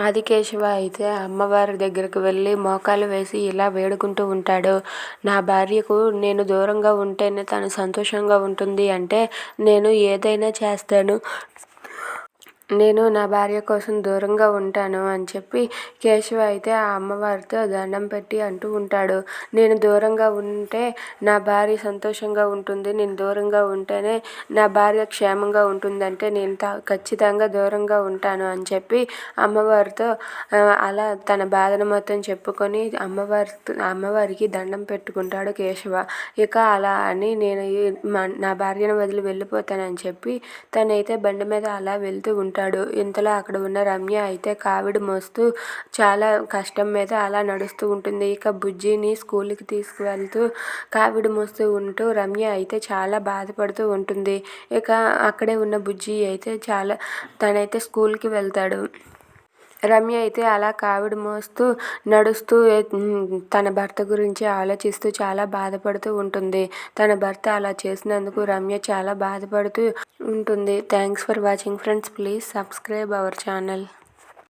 ఆదికేశవ అయితే అమ్మవారి దగ్గరికి వెళ్ళి మోకాలు వేసి ఇలా వేడుకుంటూ ఉంటాడు. నా భార్యకు నేను దూరంగా ఉంటేనే తను సంతోషంగా ఉంటుంది అంటే నేను ఏదైనా చేస్తాను. నేను నా భార్య కోసం దూరంగా ఉంటాను అని చెప్పి కేశవ అయితే ఆ అమ్మవారితో దండం పెట్టి అంటూ ఉంటాడు. నేను దూరంగా ఉంటే నా భార్య సంతోషంగా ఉంటుంది. నేను దూరంగా ఉంటేనే నా భార్య క్షేమంగా ఉంటుందంటే నేను త ఖచ్చితంగా దూరంగా ఉంటాను అని చెప్పి అమ్మవారితో అలా తన బాధను మొత్తం చెప్పుకొని అమ్మవారి అమ్మవారికి దండం పెట్టుకుంటాడు కేశవ. ఇక అలా అని నేను నా భార్యను వదిలి వెళ్ళిపోతానని చెప్పి తనైతే బండి మీద అలా వెళ్తూ ఉంటాడు. ఇంతలో అక్కడ ఉన్న రమ్య అయితే కావిడి మోస్తూ చాలా కష్టం మీద అలా నడుస్తూ ఉంటుంది. ఇక బుజ్జిని స్కూల్కి తీసుకువెళ్తూ కావిడి మోస్తూ ఉంటూ రమ్య అయితే చాలా బాధపడుతూ ఉంటుంది. ఇక అక్కడే ఉన్న బుజ్జి అయితే చాలా తనైతే స్కూల్కి వెళ్తాడు. రమ్య అయితే అలా కావిడి మోస్తూ నడుస్తూ తన భర్త గురించి ఆలోచిస్తూ చాలా బాధపడుతూ ఉంటుంది. తన భర్త అలా చేసినందుకు రమ్య చాలా బాధపడుతూ ఉంటుంది. Thanks for watching friends please subscribe our channel